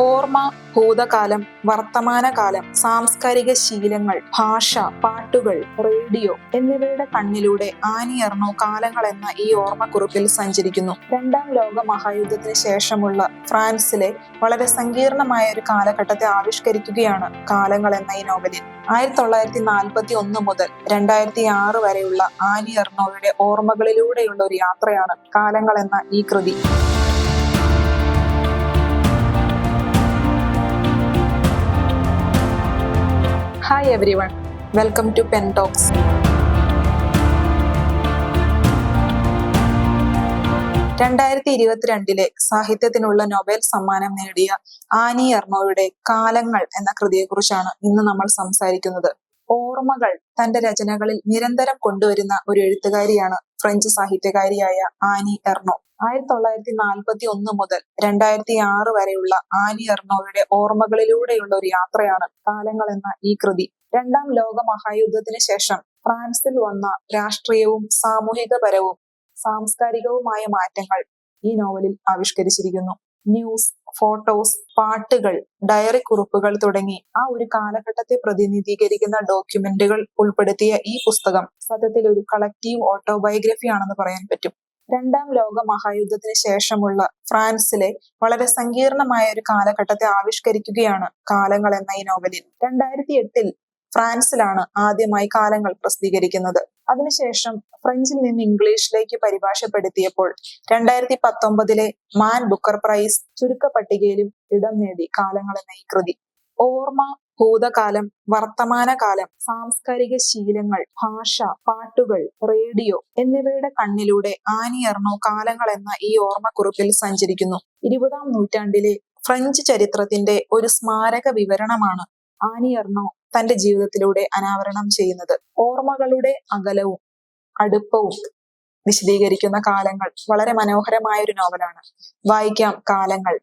ഓർമ്മ ഭൂതകാലം വർത്തമാനകാലം സാംസ്കാരിക ശീലങ്ങൾ ഭാഷ പാട്ടുകൾ റേഡിയോ എന്നിവയുടെ കണ്ണിലൂടെ ആനിയർണോ കാലങ്ങൾ എന്ന ഈ ഓർമ്മക്കുറിപ്പിൽ സഞ്ചരിക്കുന്നു. രണ്ടാം ലോക മഹായുദ്ധത്തിന് ശേഷമുള്ള ഫ്രാൻസിലെ വളരെ സങ്കീർണമായ ഒരു കാലഘട്ടത്തെ ആവിഷ്കരിക്കുകയാണ് കാലങ്ങൾ എന്ന ഈ നോവലിൽ. ആയിരത്തി തൊള്ളായിരത്തി നാൽപ്പത്തി ഒന്ന് മുതൽ രണ്ടായിരത്തി ആറ് വരെയുള്ള ആനി എർണോയുടെ ഓർമ്മകളിലൂടെയുള്ള ഒരു യാത്രയാണ് കാലങ്ങൾ എന്ന ഈ കൃതി. Hi everyone welcome to pen talks രണ്ടായിരത്തി ഇരുപത്തിരണ്ടിലെ സാഹിത്യത്തിനുള്ള നൊബേൽ സമ്മാനം നേടിയ ആനി എർണോയുടെ കാലങ്ങൾ എന്ന കൃതിയെക്കുറിച്ചാണ് ഇന്ന് നമ്മൾ സംസാരിക്കുന്നത്. ഓർമ്മകൾ തന്റെ രചനകളിൽ നിരന്തരം കൊണ്ടുവരുന്ന ഒരു എഴുത്തുകാരിയാണ് ഫ്രഞ്ച് സാഹിത്യകാരിയായ ആനി എർണോ. ആയിരത്തി തൊള്ളായിരത്തി നാൽപ്പത്തി ഒന്ന് മുതൽ രണ്ടായിരത്തി ആറ് വരെയുള്ള ആനി എർണോയുടെ ഓർമ്മകളിലൂടെയുള്ള ഒരു യാത്രയാണ് കാലങ്ങൾ എന്ന ഈ കൃതി. രണ്ടാം ലോക മഹായുദ്ധത്തിന് ശേഷം ഫ്രാൻസിൽ വന്ന രാഷ്ട്രീയവും സാമൂഹികപരവും സാംസ്കാരികവുമായ മാറ്റങ്ങൾ ഈ നോവലിൽ ആവിഷ്കരിച്ചിരിക്കുന്നു. ന്യൂസ് ഫോട്ടോസ് പാട്ടുകൾ ഡയറി കുറിപ്പുകൾ തുടങ്ങി ആ ഒരു കാലഘട്ടത്തെ പ്രതിനിധീകരിക്കുന്ന ഡോക്യുമെന്റുകൾ ഉൾപ്പെടുത്തിയ ഈ പുസ്തകം സത്യത്തിൽ ഒരു കളക്റ്റീവ് ഓട്ടോബയോഗ്രഫി ആണെന്ന് പറയാൻ പറ്റും. രണ്ടാം ലോക മഹായുദ്ധത്തിന് ശേഷമുള്ള ഫ്രാൻസിലെ വളരെ സങ്കീർണമായ ഒരു കാലഘട്ടത്തെ ആവിഷ്കരിക്കുകയാണ് കാലങ്ങൾ എന്ന ഈ നോവലിൽ. രണ്ടായിരത്തി എട്ടിൽ ഫ്രാൻസിലാണ് ആദ്യമായി കാലങ്ങൾ പ്രസിദ്ധീകരിക്കുന്നത്. അതിനുശേഷം ഫ്രഞ്ചിൽ നിന്ന് ഇംഗ്ലീഷിലേക്ക് പരിഭാഷപ്പെടുത്തിയപ്പോൾ രണ്ടായിരത്തി പത്തൊമ്പതിലെ മാൻ ബുക്കർ പ്രൈസ് ചുരുക്ക പട്ടികയിലും ഇടം നേടി കാലങ്ങൾ എന്ന ഈ കൃതി. ഓർമ്മ ഭൂതകാലം വർത്തമാനകാലം സാംസ്കാരിക ശീലങ്ങൾ ഭാഷ പാട്ടുകൾ റേഡിയോ എന്നിവയുടെ കണ്ണിലൂടെ ആനിയർണോ കാലങ്ങൾ എന്ന ഈ ഓർമ്മക്കുറിപ്പിൽ സഞ്ചരിക്കുന്നു. ഇരുപതാം നൂറ്റാണ്ടിലെ ഫ്രഞ്ച് ചരിത്രത്തിന്റെ ഒരു സ്മാരക വിവരണമാണ് ആനിയർണോ തന്റെ ജീവിതത്തിലൂടെ അനാവരണം ചെയ്യുന്നത്. ഓർമ്മകളുടെ അകലവും അടുപ്പവും വിശദീകരിക്കുന്ന കാലങ്ങൾ വളരെ മനോഹരമായ ഒരു നോവലാണ്. വായിക്കാം കാലങ്ങൾ.